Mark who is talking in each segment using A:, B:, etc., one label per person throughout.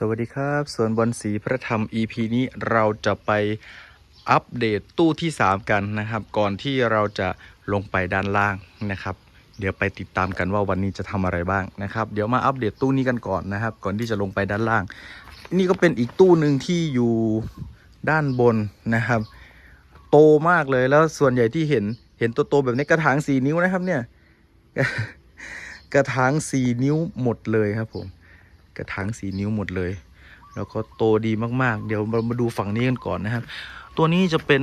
A: สวัสดีครับส่วนบอลสีพระธรรม EP นี้เราจะไปอัปเดตตู้ที่ 3 กันนะครับ ก่อนที่เราจะลงไปด้านล่างนะครับ เดี๋ยวไปติดตามกันว่าวันนี้จะทำอะไรบ้างนะครับ เดี๋ยวมาอัปเดตตู้นี้กันก่อนนะครับ ก่อนที่จะลงไปด้านล่าง นี่ก็เป็นอีกตู้หนึ่งที่อยู่ด้านบนนะครับ โตมากเลยแล้วส่วนใหญ่ที่เห็นเห็นตัวโตแบบนี้กระถางสี่นิ้วนะครับเนี่ยกระถางสี่นิ้วหมดเลยครับผม กระถางสีนิ้วหมดเลย แล้วก็โตดีมากๆ เดี๋ยวเรามาดูฝั่งนี้กันก่อนนะครับ ตัวนี้จะเป็น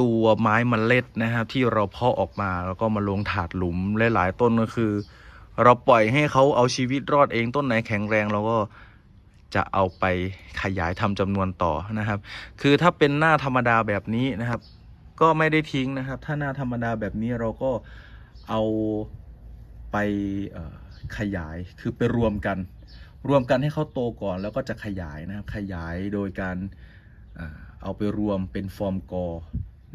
A: ตัวไม้มเมล็ดนะครับที่เราเพาะออกมาแล้วก็มาลงถาดหลุมหลายๆต้นก็คือ เราปล่อยให้เขาเอาชีวิตรอดเองต้นไหนแข็งแรงเราก็จะเอาไปขยายทำจำนวนต่อนะครับ คือถ้าเป็นหน้าธรรมดาแบบนี้นะครับ ก็ไม่ได้ทิ้งนะครับ ถ้าหน้าธรรมดาแบบนี้เราก็เอาไปขยายคือไปรวมกัน รวมกันให้เขาโตก่อนแล้วก็จะขยายนะครับ ขยายโดยการเอาไปรวมเป็นฟอร์มกอ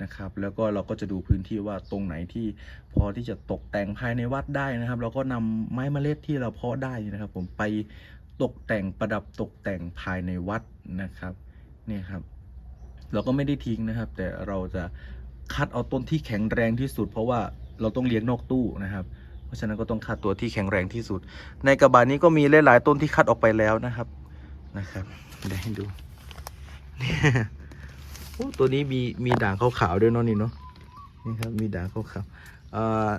A: นะครับ แล้วก็เราก็จะดูพื้นที่ว่าตรงไหนที่พอที่จะตกแต่งภายในวัดได้นะครับ เราก็นำไม้เมล็ดที่เราเพาะได้นะครับ ผมไปตกแต่งประดับตกแต่งภายในวัดนะครับเนี่ยครับ เราก็ไม่ได้ทิ้งนะครับ แต่เราจะคัดเอาต้นที่แข็งแรงที่สุด เพราะว่าเราต้องเลี้ยงนอกตู้นะครับ เพราะฉะนั้นก็ต้องคัดตัวที่แข็งแรงที่สุด ในกระบะนี้ก็มีหลายๆต้นที่คัดออกไปแล้วนะครับนะครับเดี๋ยวให้ดูเนี่ยโอ้ตัวนี้มีมีด่างขาวๆด้วยเนาะนี่เนาะนี่ครับมีด่างขาวๆอ่า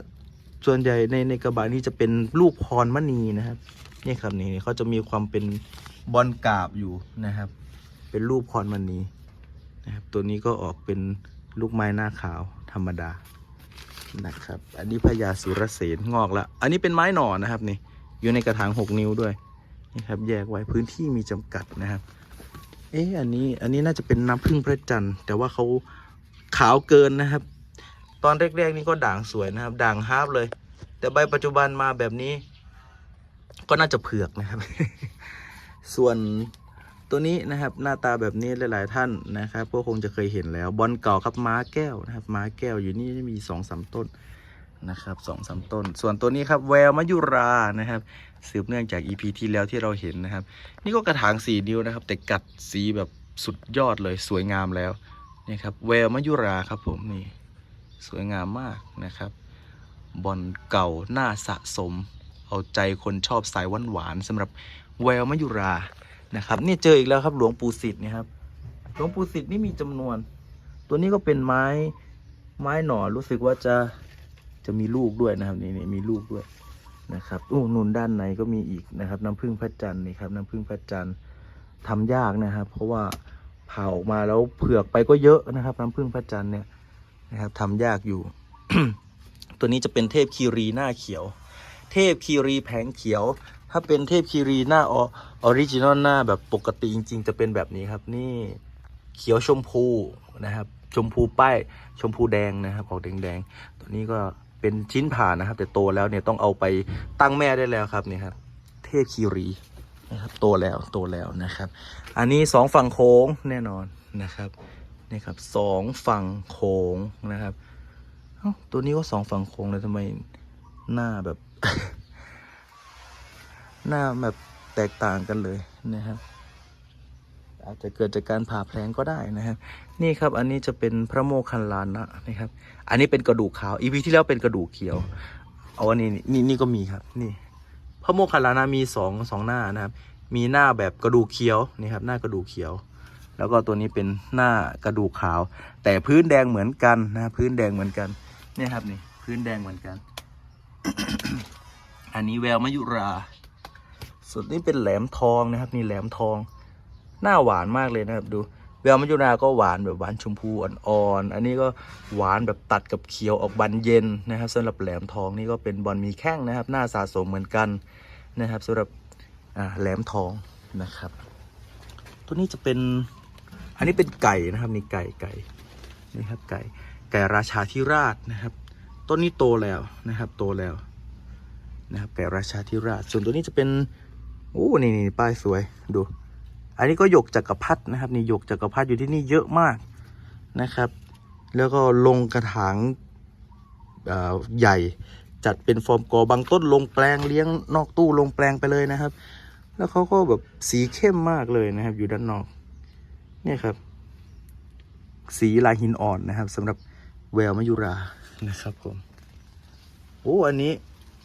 A: ส่วนใหญ่ในในกระบะนี้จะเป็นลูกพรมณีนะครับนี่ครับนี่เขาจะมีความเป็นบอลกาบอยู่นะครับ เป็นรูปพรมณีนะครับตัวนี้ก็ออกเป็นลูกไม้หน้าขาวธรรมดา นะครับ อันนี้พญาสุรเสนงอกแล้ว อันนี้เป็นไม้หน่อนะครับนี่ อยู่ในกระถางหกนิ้วด้วยนี่ครับ แยกไว้พื้นที่มีจำกัดนะครับ เอ๊ะอันนี้อันนี้น่าจะเป็นน้ำพึ่งพระจันทร์แต่ว่าเขาขาวเกินนะครับ ตอนแรกๆนี่ก็ด่างสวยนะครับ ด่างฮาร์ปเลย แต่ใบปัจจุบันมาแบบนี้ ก็น่าจะเผือกนะครับ ส่วน ตัวนี้นะครับหน้าตาแบบนี้หลาย ๆ ท่านนะครับก็คงจะเคยเห็นแล้ว บอลเก่าครับม้าแก้วนะครับม้าแก้วอยู่นี่มีสองสามต้นนะครับสองสามต้น ส่วนตัวนี้ครับแววมยุรานะครับ สืบเนื่องจาก EP ที่แล้วที่เราเห็นนะครับ นี่ก็กระถางสี่นิ้วนะครับ แต่กัดสีแบบสุดยอดเลยสวยงามแล้วนี่ครับแววมยุราครับผมนี่สวยงามมากนะครับ บอลเก่าหน้าสะสม เอาใจคนชอบสายหวานๆสำหรับแววมยุรา นะครับนี่เจออีกแล้วครับหลวงปู่สิทธิ์นะครับ หลวงปู่สิทธิ์นี่มีจำนวน ตัวนี้ก็เป็นไม้ไม้หน่อรู้สึกว่าจะจะมีลูกด้วยนะครับนี่นี่มีลูกด้วยนะครับอู้นุนด้านในก็มีอีกนะครับ น้ำผึ้งพระจันทร์นี่ครับน้ำผึ้งพระจันทร์ทำยากนะครับ เพราะว่าผ่าออกมาแล้วเผือกไปก็เยอะนะครับ น้ำผึ้งพระจันทร์เนี่ยนะครับทำยากอยู่ ตัวนี้จะเป็นเทพคีรีหน้าเขียว เทพคีรีแผงเขียว ถ้าเป็นเทพคีรีหน้าออริจินอลหน้าแบบปกติจริง ๆ จะเป็นแบบนี้ครับ นี่เขียวชมพูนะครับ ชมพูป้ายชมพูแดงนะครับออกแดงๆตัวนี้ก็เป็นชิ้นผ่านนะครับ แต่โตแล้วเนี่ยต้องเอาไปตั้งแม่ได้แล้วครับนี่ครับ เทพคีรีนะครับโตแล้วโตแล้วนะครับ อันนี้สองฝั่งโค้งแน่นอนนะครับนี่ครับสองฝั่งโค้งนะครับตัวนี้ก็สองฝั่งโค้งเลยทำไมหน้าแบบ หน้าแบบแตกต่างกันเลยนะครับ อาจจะเกิดจากการผ่าแผลงก็ได้นะครับ นี่ครับอันนี้จะเป็นพระโมคคัลลานะนะครับ อันนี้เป็นกระดูกขาวอีพีที่แล้วเป็นกระดูกเขียวเอาอันนี้นี่นี่ก็มีครับ นี่พระโมคคัลลานะมีสองสองหน้านะครับ มีหน้าแบบกระดูกเขียวนี่ครับ หน้ากระดูกเขียว แล้วก็ตัวนี้เป็นหน้ากระดูกขาว แต่พื้นแดงเหมือนกันนะพื้นแดงเหมือนกันเนี่ยครับนี่พื้นแดงเหมือนกัน อันนี้แววมยุรา ส่วนนี้เป็นแหลมทองนะครับ นี่แหลมทอง หน้าหวานมากเลยนะครับ ดูแววมัจจุราก็หวานแบบหวานชมพูอ่อนๆ อันนี้ก็หวานแบบตัดกับเขียวออกบานเย็นนะครับสำหรับแหลมทองนี่ก็เป็นบอลมีแข้งนะครับ หน้าสะสมเหมือนกันนะครับสำหรับแหลมทองนะครับ ตัวนี้จะเป็นอันนี้เป็นไก่นะครับนี่ไก่ไก่นี่ครับไก่ไก่ราชาธิราชนะครับ ต้นนี้โตแล้วนะครับโตแล้วนะครับไก่ราชาธิราช ส่วนตัวนี้จะเป็น โอ้นี่นี่ป้ายสวยดู อันนี้ก็หยกจักรพรรดินะครับนี่หยกจักรพรรดิอยู่ที่นี่เยอะมากนะครับ แล้วก็ลงกระถางใหญ่จัดเป็นฟอร์มกอบางต้นลงแปลงเลี้ยงนอกตู้ลงแปลงไปเลยนะครับ แล้วเขาก็แบบสีเข้มมากเลยนะครับ อยู่ด้านนอกเนี่ยครับ สีลายหินอ่อนนะครับสำหรับแววมยุรานะครับผมโอ้อันนี้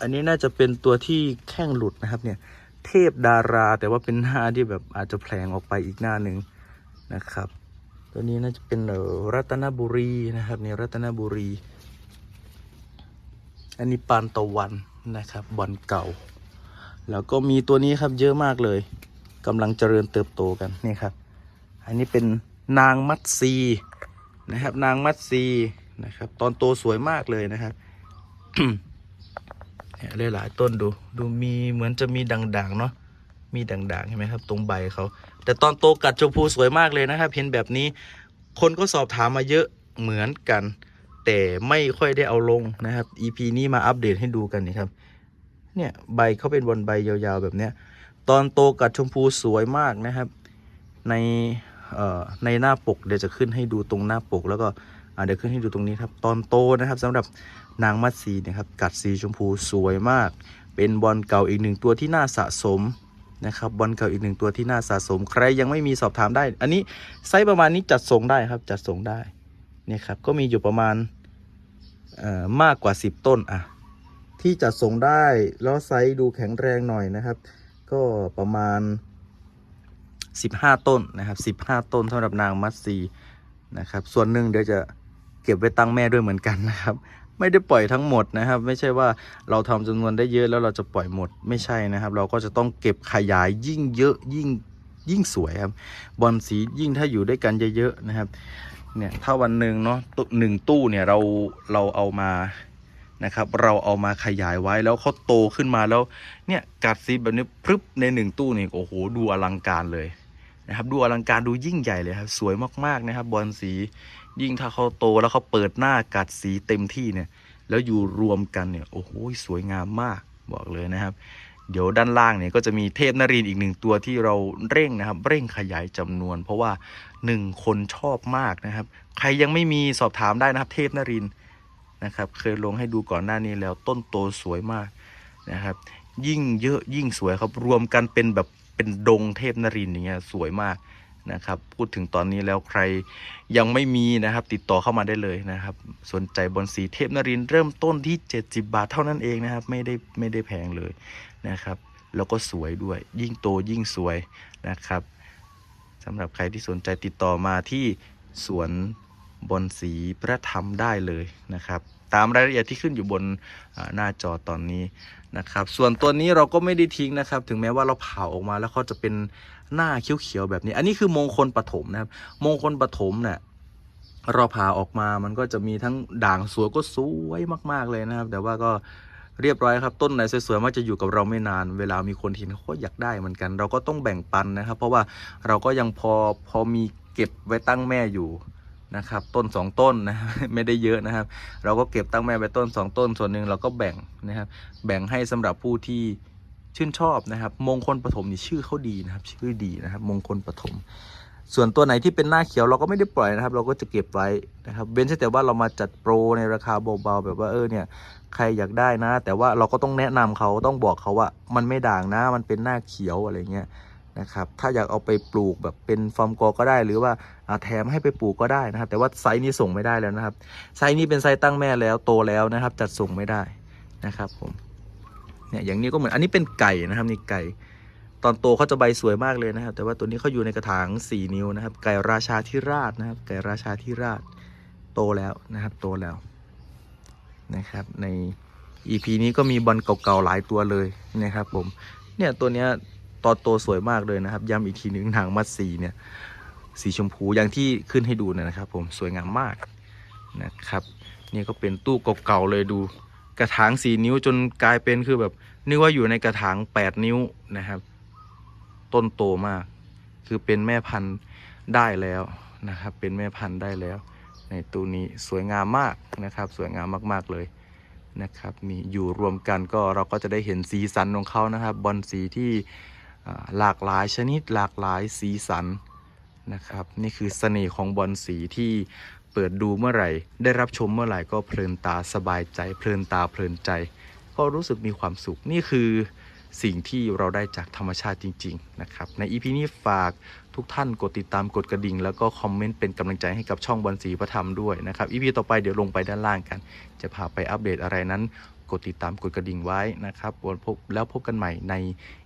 A: อันนี้น่าจะเป็นตัวที่แข้งหลุดนะครับเนี่ย เทพดารา แต่ว่าเป็นหน้าที่แบบอาจจะแผลงออกไปอีกหน้าหนึ่งนะครับ ตัวนี้น่าจะเป็นรัตนบุรีนะครับเนี่ยรัตนบุรี อันนี้ปานตะวันนะครับบอลเก่า แล้วก็มีตัวนี้ครับเยอะมากเลยกำลังเจริญเติบโตกันนี่ครับ อันนี้เป็นนางมัดซีนะครับ นางมัดซีนะครับ ตอนโตสวยมากเลยนะครับ เนี่ยหลายๆต้นดูดูมีเหมือนจะมีด่างๆเนาะมีด่างๆเห็นไหมครับ ตรงใบเขาแต่ตอนโตกัดชมพูสวยมากเลยนะครับเห็นแบบนี้ คนก็สอบถามมาเยอะเหมือนกัน แต่ไม่ค่อยได้เอาลงนะครับ EP นี้มาอัปเดตให้ดูกันนี่ครับ เนี่ยใบเขาเป็นบนใบยาวๆแบบเนี้ยตอนโตกัดชมพูสวยมากนะครับ ในในหน้าปกเดี๋ยวจะขึ้นให้ดูตรงหน้าปก แล้วก็เดี๋ยวขึ้นให้ดูตรงนี้ครับ ตอนโตนะครับสำหรับ นางมัดสีนี่ยครับกัดสีชมพูสวยมาก เป็นบอลเก่าอีกหนึ่งตัวที่น่าสะสมนะครับบอลเก่าอีกหนึ่งตัวที่น่าสะสม ใครยังไม่มีสอบถามได้ อันนี้ไซส์ประมาณนี้จัดส่งได้ครับจัดส่งได้เนี่ยครับก็มีอยู่ประมาณเอ่อมากกว่า 10 ต้นอะที่จัดส่งได้แล้วไซส์ดูแข็งแรงหน่อยนะครับ ก็ประมาณ 15 ต้นนะครับ15 ต้นสำหรับนางมัดซีนะครับส่วนหนึ่งเดี๋ยวจะเก็บไว้ตั้งแม่ด้วยเหมือนกันนะครับ ไม่ได้ปล่อยทั้งหมดนะครับ ไม่ใช่ว่าเราทำจำนวนได้เยอะแล้วเราจะปล่อยหมดไม่ใช่นะครับ เราก็จะต้องเก็บขยายยิ่งเยอะยิ่งยิ่งสวยครับ บอลสียิ่งถ้าอยู่ด้วยกันเยอะๆนะครับเนี่ยถ้าวันหนึ่งเนาะตู้หนึ่งตู้เนี่ยเราเราเอามานะครับเราเอามาขยายไว้แล้วเขาโตขึ้นมาแล้วเนี่ยกัดซีแบบนี้พรึบในหนึ่งตู้นี่โอ้โหดูอลังการเลยนะครับ ดูอลังการดูยิ่งใหญ่เลยครับ สวยมากๆนะครับ บอลสี ยิ่งถ้าเขาโตแล้วเขาเปิดหน้ากัดสีเต็มที่เนี่ย แล้วอยู่รวมกันเนี่ยโอ้โหสวยงามมากบอกเลยนะครับ เดี๋ยวด้านล่างเนี่ยก็จะมีเทพนรินอีกหนึ่งตัวที่เราเร่งนะครับ เร่งขยายจำนวน เพราะว่าหนึ่งคนชอบมากนะครับ ใครยังไม่มีสอบถามได้นะครับ เทพนรินนะครับเคยลงให้ดูก่อนหน้านี้แล้วต้นโตสวยมากนะครับ ยิ่งเยอะยิ่งสวยครับรวมกันเป็นแบบเป็นดงเทพนรินอย่างเงี้ยสวยมาก นะครับ พูดถึงตอนนี้แล้วใครยังไม่มีนะครับ ติดต่อเข้ามาได้เลยนะครับ สนใจบอลสีเทพนรินทร์เริ่มต้นที่ 70 บาทเท่านั้นเองนะครับ ไม่ได้ไม่ได้แพงเลยนะครับ แล้วก็สวยด้วย ยิ่งโตยิ่งสวยนะครับสำหรับใครที่สนใจติดต่อมาที่สวนบอนสีพระธรรมได้เลยนะครับ ตามรายละเอียดที่ขึ้นอยู่บนหน้าจอตอนนี้ นะครับ ส่วนตัวนี้เราก็ไม่ได้ทิ้งนะครับ ถึงแม้ว่าเราเผาออกมาแล้วเขาจะเป็นหน้าเขียวๆแบบนี้ อันนี้คือมงคลปฐมนะครับ มงคลปฐมเนี่ยเราผ่าออกมามันก็จะมีทั้งด่างสวยก็สวยมาก ๆเลยนะครับ แต่ว่าก็เรียบร้อยครับ ต้นไหนสวยๆมักจะอยู่กับเราไม่นาน เวลามีคนเห็นเขาก็อยากได้เหมือนกัน เราก็ต้องแบ่งปันนะครับ เพราะว่าเราก็ยังพอพอมีเก็บไว้ตั้งแม่อยู่ นะครับ ต้นสองต้นนะไม่ได้เยอะนะครับ เราก็เก็บตั้งแม่ไว้ต้นสองต้น ส่วนหนึ่งเราก็แบ่งนะครับ แบ่งให้สำหรับผู้ที่ชื่นชอบนะครับ มงคลปฐมนี่ชื่อเขาดีนะครับ ชื่อดีนะครับ มงคลปฐมส่วนตัวไหนที่เป็นหน้าเขียวเราก็ไม่ได้ปล่อยนะครับ เราก็จะเก็บไว้นะครับเว้นแต่ว่าเรามาจัดโปรในราคาเบาๆแบบว่าเออเนี่ยใครอยากได้นะ แต่ว่าเราก็ต้องแนะนำเขาต้องบอกเขาว่า มันไม่ด่างนะมันเป็นหน้าเขียวอะไรเงี้ย นะครับ ถ้าอยากเอาไปปลูกแบบเป็นฟาร์มกอก็ได้ หรือว่าอ่าแถมให้ไปปลูกก็ได้นะครับ แต่ว่าไซส์นี้ส่งไม่ได้แล้วนะครับ ไซส์นี้เป็นไซส์ตั้งแม่แล้วโตแล้วนะครับ จัดส่งไม่ได้นะครับผม เนี่ยอย่างนี้ก็เหมือนอันนี้เป็นไก่นะครับนี่ไก่ ตอนโตเขาจะใบสวยมากเลยนะครับ แต่ว่าตัวนี้เขาอยู่ในกระถาง 4 นิ้วนะครับ ไก่ราชาธิราชนะครับ ไก่ราชาธิราชโตแล้วนะครับ โตแล้วนะครับ ใน EP นี้ก็มีบอลเก่าๆหลายตัวเลยนะครับผม เนี่ยตัวเนี้ย ตอนโตสวยมากเลยนะครับ ย้ำอีกทีหนึ่งหางมัดสีเนี่ย สีชมพูอย่างที่ขึ้นให้ดูเนยนะครับ ผมสวยงามมากนะครับ นี่ก็เป็นตู้เก่าๆเลยดูกระถาง4นิ้วจนกลายเป็นคือแบบนึกว่าอยู่ในกระถาง8นิ้วนะครับ ต้นโตมาก คือเป็นแม่พันธุ์ได้แล้วนะครับ เป็นแม่พันธุ์ได้แล้ว ในตู้นี้สวยงามมากนะครับ สวยงามมากๆเลยนะครับ มีอยู่รวมกันก็เราก็จะได้เห็นสีสันของเขานะครับ บอลสีที่ หลากหลายชนิดหลากหลายสีสันนะครับ นี่คือเสน่ห์ของบอลสีที่เปิดดูเมื่อไหร่ ได้รับชมเมื่อไหร่ก็เพลินตาสบายใจ เพลินตาเพลินใจ ก็รู้สึกมีความสุขนี่คือสิ่งที่เราได้จากธรรมชาติจริง ๆ นะครับ ใน EP นี้ฝากทุกท่านกดติดตามกดกระดิ่ง แล้วก็คอมเมนต์เป็นกำลังใจให้กับช่องบอลสีพระธรรมด้วยนะครับ EP ต่อไปเดี๋ยวลงไปด้านล่างกัน จะพาไปอัปเดตอะไรนั้น กดติดตามกดกระดิ่งไว้นะครับพบแล้วพบกันใหม่ใน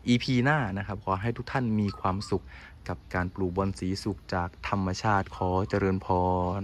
A: EP หน้านะครับ ขอให้ทุกท่านมีความสุขกับการปลูกบอลสีสุขจากธรรมชาติขอเจริญพร